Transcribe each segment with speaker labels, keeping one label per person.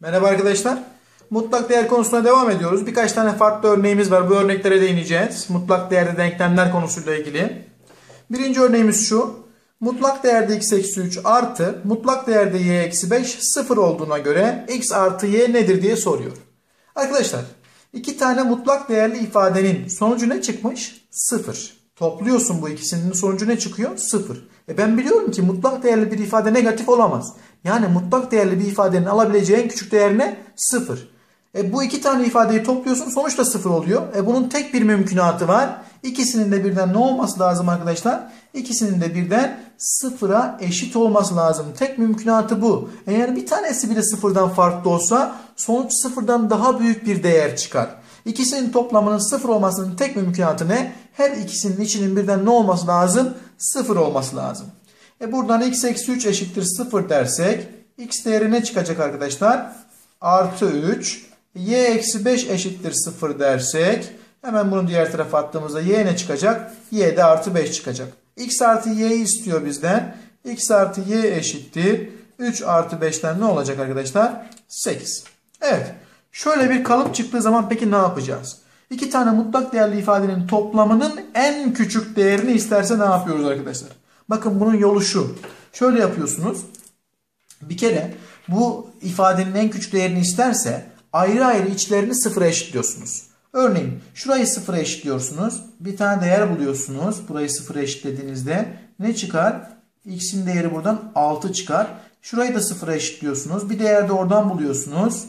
Speaker 1: Merhaba arkadaşlar. Mutlak değer konusuna devam ediyoruz. Birkaç tane farklı örneğimiz var. Bu örneklere değineceğiz. Mutlak değerde denklemler konusuyla ilgili. Birinci örneğimiz şu. Mutlak değerde x eksi 3 artı mutlak değerde y eksi 5 sıfır olduğuna göre x artı y nedir diye soruyor. Arkadaşlar iki tane mutlak değerli ifadenin sonucu ne çıkmış? Sıfır. Topluyorsun bu ikisinin sonucu ne çıkıyor? Sıfır. E ben biliyorum ki mutlak değerli bir ifade negatif olamaz. Yani mutlak değerli bir ifadenin alabileceği en küçük değer ne? Sıfır. E bu iki tane ifadeyi topluyorsun sonuçta sıfır oluyor. E bunun tek bir mümkünatı var. İkisinin de birden ne olması lazım arkadaşlar? İkisinin de birden sıfıra eşit olması lazım. Tek mümkünatı bu. Eğer bir tanesi bile sıfırdan farklı olsa sonuç sıfırdan daha büyük bir değer çıkar. İkisinin toplamının sıfır olmasının tek mümkünatı ne? Her ikisinin içinin birden ne olması lazım? Sıfır olması lazım. E buradan x eksi 3 eşittir 0 dersek x değeri ne çıkacak arkadaşlar? Artı 3. y eksi 5 eşittir 0 dersek hemen bunu diğer tarafa attığımızda y ne çıkacak? y de artı 5 çıkacak. x artı y'yi istiyor bizden. x artı y eşittir. 3 artı 5'ten ne olacak arkadaşlar? 8. Evet. Şöyle bir kalıp çıktığı zaman peki ne yapacağız? İki tane mutlak değerli ifadenin toplamının en küçük değerini isterse ne yapıyoruz arkadaşlar? Bakın bunun yolu şu. Şöyle yapıyorsunuz. Bir kere bu ifadenin en küçük değerini isterse ayrı ayrı içlerini sıfıra eşitliyorsunuz. Örneğin şurayı sıfıra eşitliyorsunuz. Bir tane değer buluyorsunuz. Burayı sıfıra eşitlediğinizde ne çıkar? X'in değeri buradan 6 çıkar. Şurayı da sıfıra eşitliyorsunuz. Bir değer de oradan buluyorsunuz.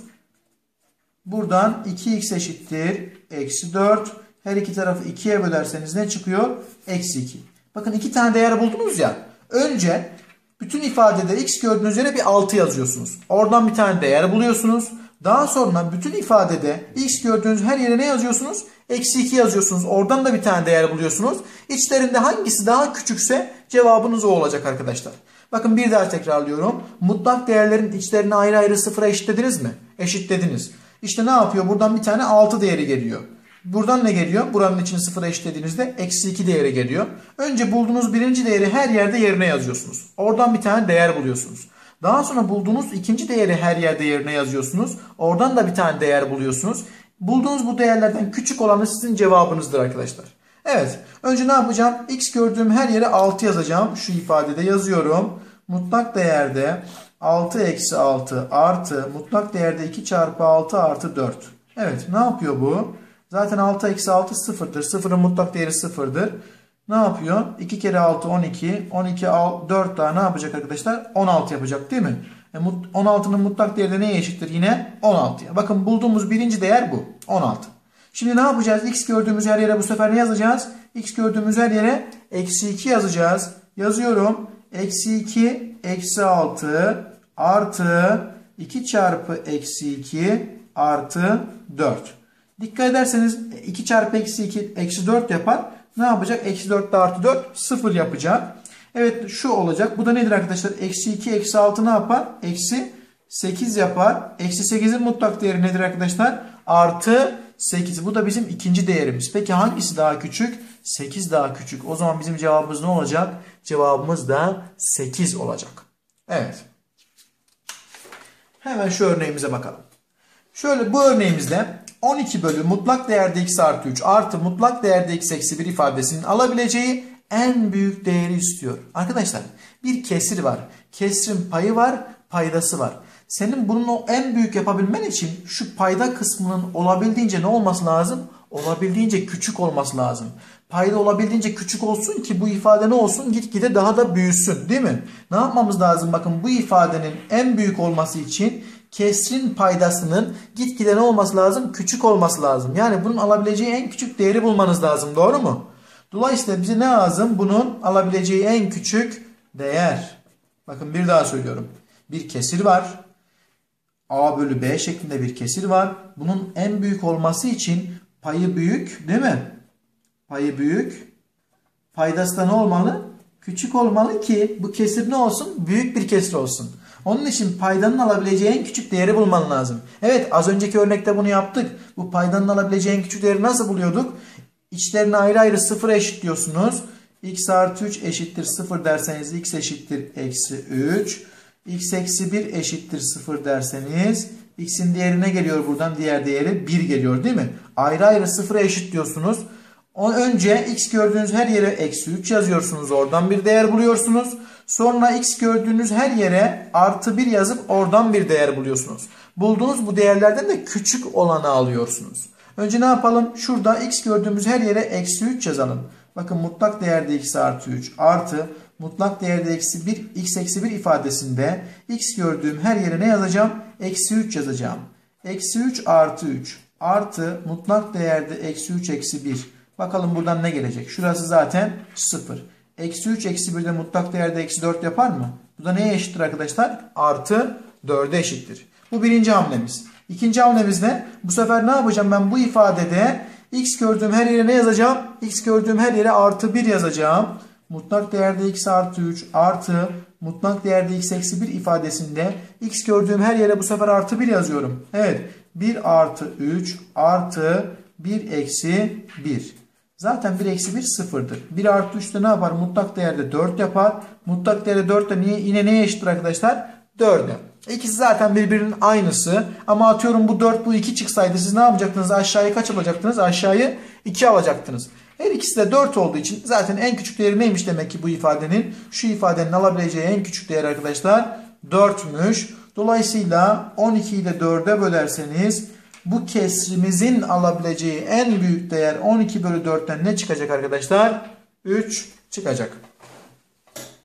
Speaker 1: Buradan 2x eşittir. Eksi 4. Her iki tarafı 2'ye bölerseniz ne çıkıyor? Eksi 2. Bakın iki tane değer buldunuz ya. Önce bütün ifadede x gördüğünüz yere bir 6 yazıyorsunuz. Oradan bir tane değer buluyorsunuz. Daha sonra bütün ifadede x gördüğünüz her yere ne yazıyorsunuz? Eksi 2 yazıyorsunuz. Oradan da bir tane değer buluyorsunuz. İçlerinde hangisi daha küçükse cevabınız o olacak arkadaşlar. Bakın bir daha tekrarlıyorum. Mutlak değerlerin içlerini ayrı ayrı sıfıra eşitlediniz mi? Eşitlediniz. İşte ne yapıyor? Buradan bir tane 6 değeri geliyor. Buradan ne geliyor? Buranın içini sıfıra eşitlediğinizde eksi 2 değeri geliyor. Önce bulduğunuz birinci değeri her yerde yerine yazıyorsunuz. Oradan bir tane değer buluyorsunuz. Daha sonra bulduğunuz ikinci değeri her yerde yerine yazıyorsunuz. Oradan da bir tane değer buluyorsunuz. Bulduğunuz bu değerlerden küçük olanı sizin cevabınızdır arkadaşlar. Evet. Önce ne yapacağım? X gördüğüm her yere 6 yazacağım. Şu ifadede yazıyorum. Mutlak değerde 6 eksi 6 artı mutlak değerde 2 çarpı 6 artı 4. Evet. Ne yapıyor bu? Zaten 6 eksi 6 sıfırdır. Sıfırın mutlak değeri sıfırdır. Ne yapıyor? 2 kere 6 12. 12 4 daha ne yapacak arkadaşlar? 16 yapacak değil mi? E, 16'nın mutlak değeri de neye eşittir? Yine 16'ya. Bakın bulduğumuz birinci değer bu. 16. Şimdi ne yapacağız? X gördüğümüz her yere bu sefer ne yazacağız? X gördüğümüz her yere eksi 2 yazacağız. Yazıyorum. Eksi 2 eksi 6 artı 2 çarpı eksi 2 artı 4. Dikkat ederseniz 2 çarpı eksi 2 eksi 4 yapar. Ne yapacak? Eksi 4 de artı 4 0 yapacak. Evet şu olacak. Bu da nedir arkadaşlar? Eksi 2 eksi 6 ne yapar? Eksi 8 yapar. Eksi 8'in mutlak değeri nedir arkadaşlar? Artı 8. Bu da bizim ikinci değerimiz. Peki hangisi daha küçük? 8 daha küçük. O zaman bizim cevabımız ne olacak? Cevabımız da 8 olacak. Evet. Hemen şu örneğimize bakalım. Şöyle bu örneğimizde 12 bölü mutlak değerde x artı 3 artı mutlak değerde x eksi 1 ifadesinin alabileceği en büyük değeri istiyor. Arkadaşlar bir kesir var. Kesrin payı var, paydası var. Senin bunun o en büyük yapabilmen için şu payda kısmının olabildiğince ne olması lazım? Olabildiğince küçük olması lazım. Payda olabildiğince küçük olsun ki bu ifade ne olsun? Gitgide daha da büyüsün değil mi? Ne yapmamız lazım? Bakın bu ifadenin en büyük olması için kesrin paydasının gitgide ne olması lazım? Küçük olması lazım. Yani bunun alabileceği en küçük değeri bulmanız lazım. Doğru mu? Dolayısıyla bize ne lazım? Bunun alabileceği en küçük değer. Bakın bir daha söylüyorum. Bir kesir var. A bölü B şeklinde bir kesir var. Bunun en büyük olması için payı büyük değil mi? Payı büyük. Paydası da ne olmalı? Küçük olmalı ki bu kesir ne olsun? Büyük bir kesir olsun. Onun için paydanın alabileceği en küçük değeri bulman lazım. Evet az önceki örnekte bunu yaptık. Bu paydanın alabileceği en küçük değeri nasıl buluyorduk? İçlerini ayrı ayrı sıfıra eşitliyorsunuz. x artı 3 eşittir 0 derseniz x eşittir eksi 3. x eksi 1 eşittir 0 derseniz X'in değeri ne geliyor buradan? Diğer değeri 1 geliyor değil mi? Ayrı ayrı sıfıra eşit diyorsunuz. O önce x gördüğünüz her yere eksi 3 yazıyorsunuz. Oradan bir değer buluyorsunuz. Sonra x gördüğünüz her yere artı 1 yazıp oradan bir değer buluyorsunuz. Bulduğunuz bu değerlerden de küçük olanı alıyorsunuz. Önce ne yapalım? Şurada x gördüğümüz her yere eksi 3 yazalım. Bakın mutlak değerde x artı 3 artı mutlak değerde eksi 1 x eksi 1 ifadesinde x gördüğüm her yere ne yazacağım? Eksi 3 yazacağım. Eksi 3 artı 3 artı mutlak değerde eksi 3 eksi 1. Bakalım buradan ne gelecek? Şurası zaten 0. Eksi 3 eksi 1 de mutlak değerde eksi 4 yapar mı? Bu da neye eşittir arkadaşlar? Artı 4'e eşittir. Bu birinci hamlemiz. İkinci hamlemiz ne? Bu sefer ne yapacağım ben bu ifadede x gördüğüm her yere ne yazacağım? x gördüğüm her yere artı 1 yazacağım. Mutlak değerde x artı 3 artı mutlak değerde x eksi 1 ifadesinde x gördüğüm her yere bu sefer artı 1 yazıyorum. Evet 1 artı 3 artı 1 eksi 1. Zaten 1 eksi 1 sıfırdır. 1 artı 3 de ne yapar? Mutlak değerde 4 yapar. Mutlak değerde 4 de niye, yine neye eşittir arkadaşlar? 4'e. İkisi zaten birbirinin aynısı. Ama atıyorum bu 4 bu 2 çıksaydı siz ne yapacaktınız? Aşağıya kaç alacaktınız? Aşağıyı 2 alacaktınız. Her ikisi de 4 olduğu için zaten en küçük değeri neymiş demek ki bu ifadenin? Şu ifadenin alabileceği en küçük değer arkadaşlar 4'müş. Dolayısıyla 12 ile 4'e bölerseniz bu kesrimizin alabileceği en büyük değer 12 bölü 4'ten ne çıkacak arkadaşlar? 3 çıkacak.